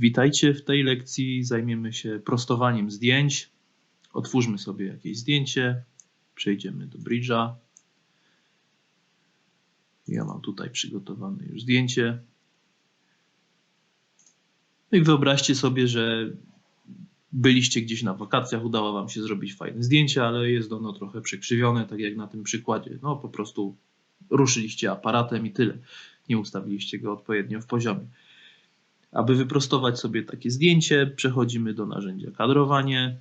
Witajcie. W tej lekcji zajmiemy się prostowaniem zdjęć. Otwórzmy sobie jakieś zdjęcie. Przejdziemy do Bridge'a. Ja mam tutaj przygotowane już zdjęcie. No i wyobraźcie sobie, że byliście gdzieś na wakacjach, udało wam się zrobić fajne zdjęcie, ale jest ono trochę przekrzywione, tak jak na tym przykładzie. No po prostu ruszyliście aparatem i tyle. Nie ustawiliście go odpowiednio w poziomie. Aby wyprostować sobie takie zdjęcie, przechodzimy do narzędzia kadrowanie.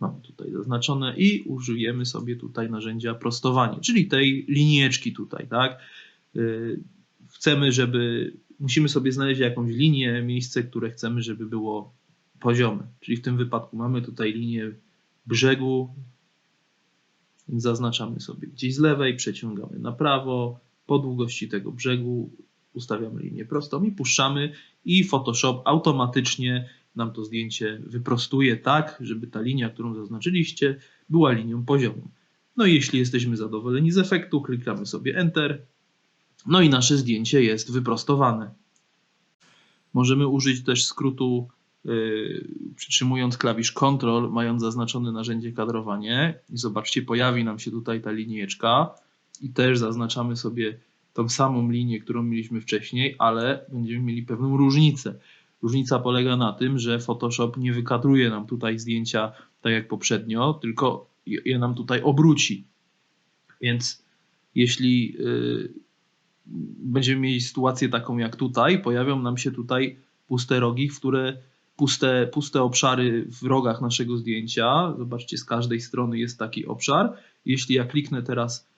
Mam tutaj zaznaczone i użyjemy sobie tutaj narzędzia prostowanie, czyli tej linijeczki tutaj, tak? Yy, Chcemy, żeby, musimy sobie znaleźć jakąś linię, miejsce, które chcemy, żeby było poziome. Czyli w tym wypadku mamy tutaj linię brzegu, zaznaczamy sobie gdzieś z lewej, przeciągamy na prawo, po długości tego brzegu ustawiamy linię prostą i puszczamy i Photoshop automatycznie nam to zdjęcie wyprostuje tak, żeby ta linia, którą zaznaczyliście, była linią poziomą. No i jeśli jesteśmy zadowoleni z efektu, klikamy sobie Enter. No i nasze zdjęcie jest wyprostowane. Możemy użyć też skrótu yy, przytrzymując klawisz Ctrl, mając zaznaczone narzędzie kadrowanie. I zobaczcie, pojawi nam się tutaj ta linijeczka i też zaznaczamy sobie tą samą linię, którą mieliśmy wcześniej, ale będziemy mieli pewną różnicę. Różnica polega na tym, że Photoshop nie wykadruje nam tutaj zdjęcia tak jak poprzednio, tylko je nam tutaj obróci. Więc jeśli yy, będziemy mieli sytuację taką jak tutaj, pojawią nam się tutaj puste rogi, w które puste, puste obszary w rogach naszego zdjęcia. Zobaczcie, z każdej strony jest taki obszar. Jeśli ja kliknę teraz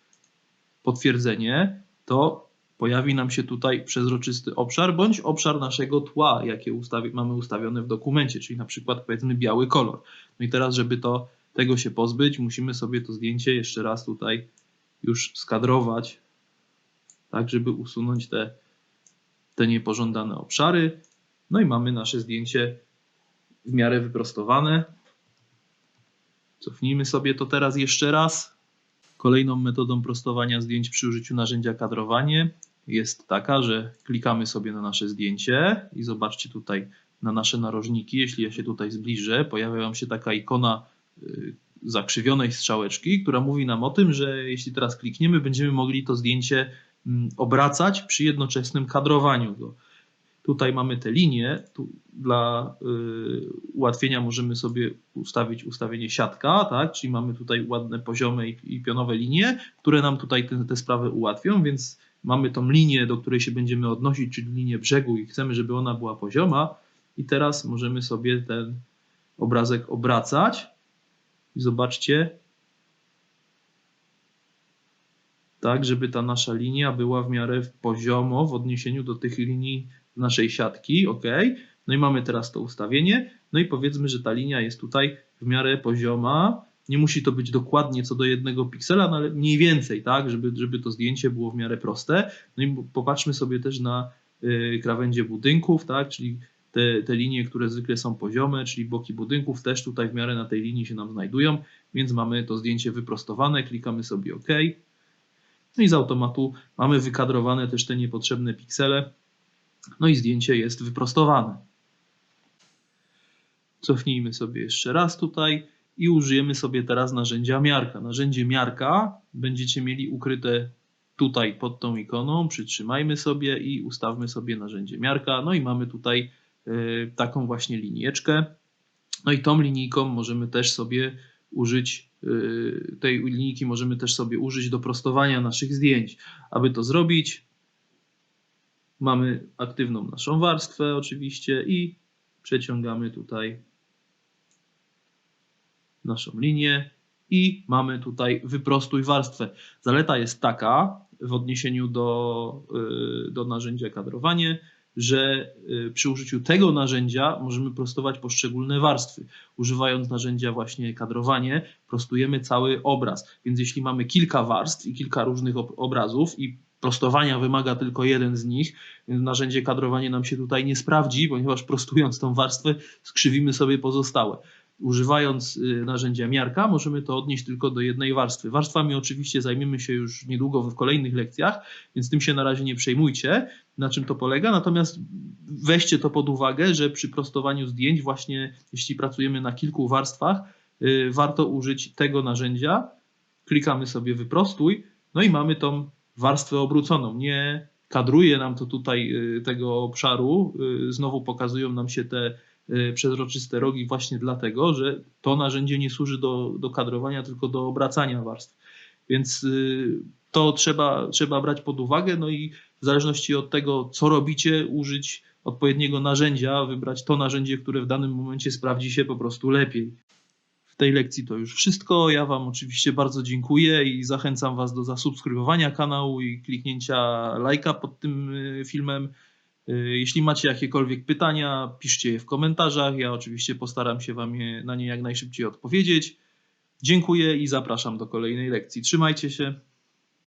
potwierdzenie, to pojawi nam się tutaj przezroczysty obszar, bądź obszar naszego tła, jakie ustawi mamy ustawione w dokumencie, czyli na przykład powiedzmy biały kolor. No i teraz, żeby to, tego się pozbyć, musimy sobie to zdjęcie jeszcze raz tutaj już skadrować, tak, żeby usunąć te, te niepożądane obszary. No i mamy nasze zdjęcie w miarę wyprostowane. Cofnijmy sobie to teraz jeszcze raz. Kolejną metodą prostowania zdjęć przy użyciu narzędzia kadrowanie jest taka, że klikamy sobie na nasze zdjęcie i zobaczcie tutaj na nasze narożniki. Jeśli ja się tutaj zbliżę, pojawia nam się taka ikona y, zakrzywionej strzałeczki, która mówi nam o tym, że jeśli teraz klikniemy, będziemy mogli to zdjęcie mm, obracać przy jednoczesnym kadrowaniu go. Tutaj mamy te linie. Tu dla y, ułatwienia możemy sobie ustawić ustawienie siatka, tak? czyli mamy tutaj ładne poziome i, i pionowe linie, które nam tutaj te, te sprawy ułatwią, więc mamy tą linię, do której się będziemy odnosić, czyli linię brzegu i chcemy, żeby ona była pozioma. I teraz możemy sobie ten obrazek obracać. I zobaczcie, tak, żeby ta nasza linia była w miarę poziomo w odniesieniu do tych linii naszej siatki, ok. No i mamy teraz to ustawienie. No i powiedzmy, że ta linia jest tutaj w miarę pozioma. Nie musi to być dokładnie co do jednego piksela, no ale mniej więcej, tak, żeby, żeby to zdjęcie było w miarę proste. No i popatrzmy sobie też na y, krawędzie budynków, tak, czyli te, te linie, które zwykle są poziome, czyli boki budynków też tutaj w miarę na tej linii się nam znajdują, więc mamy to zdjęcie wyprostowane, klikamy sobie OK. No i z automatu mamy wykadrowane też te niepotrzebne piksele. No i zdjęcie jest wyprostowane. Cofnijmy sobie jeszcze raz tutaj i użyjemy sobie teraz narzędzia miarka. Narzędzie miarka będziecie mieli ukryte tutaj pod tą ikoną. Przytrzymajmy sobie i ustawmy sobie narzędzie miarka. No i mamy tutaj y, taką właśnie linijeczkę. No i tą linijką możemy też sobie użyć, y, tej linijki możemy też sobie użyć do prostowania naszych zdjęć. Aby to zrobić, mamy aktywną naszą warstwę oczywiście i przeciągamy tutaj naszą linię i mamy tutaj wyprostuj warstwę. Zaleta jest taka w odniesieniu do, y, do narzędzia kadrowanie, że y, przy użyciu tego narzędzia możemy prostować poszczególne warstwy. Używając narzędzia właśnie kadrowanie, prostujemy cały obraz. Więc jeśli mamy kilka warstw i kilka różnych ob obrazów i prostowania wymaga tylko jeden z nich, więc narzędzie kadrowanie nam się tutaj nie sprawdzi, ponieważ prostując tą warstwę skrzywimy sobie pozostałe. używając y, narzędzia miarka, możemy to odnieść tylko do jednej warstwy. Warstwami oczywiście zajmiemy się już niedługo w kolejnych lekcjach, więc tym się na razie nie przejmujcie, na czym to polega. Natomiast weźcie to pod uwagę, że przy prostowaniu zdjęć, właśnie jeśli pracujemy na kilku warstwach, y, warto użyć tego narzędzia. Klikamy sobie wyprostuj, no i mamy tą warstwę obróconą. Nie kadruje nam to tutaj y, tego obszaru, znowu pokazują nam się te Y, przezroczyste rogi właśnie dlatego, że to narzędzie nie służy do, do kadrowania, tylko do obracania warstw. Więc y, to trzeba, trzeba brać pod uwagę, no i w zależności od tego, co robicie, użyć odpowiedniego narzędzia, wybrać to narzędzie, które w danym momencie sprawdzi się po prostu lepiej. Tej lekcji to już wszystko. Ja Wam oczywiście bardzo dziękuję i zachęcam Was do zasubskrybowania kanału i kliknięcia lajka pod tym y, filmem. Y, jeśli macie jakiekolwiek pytania, piszcie je w komentarzach. Ja oczywiście postaram się Wam na nie jak najszybciej odpowiedzieć. Dziękuję i zapraszam do kolejnej lekcji. Trzymajcie się.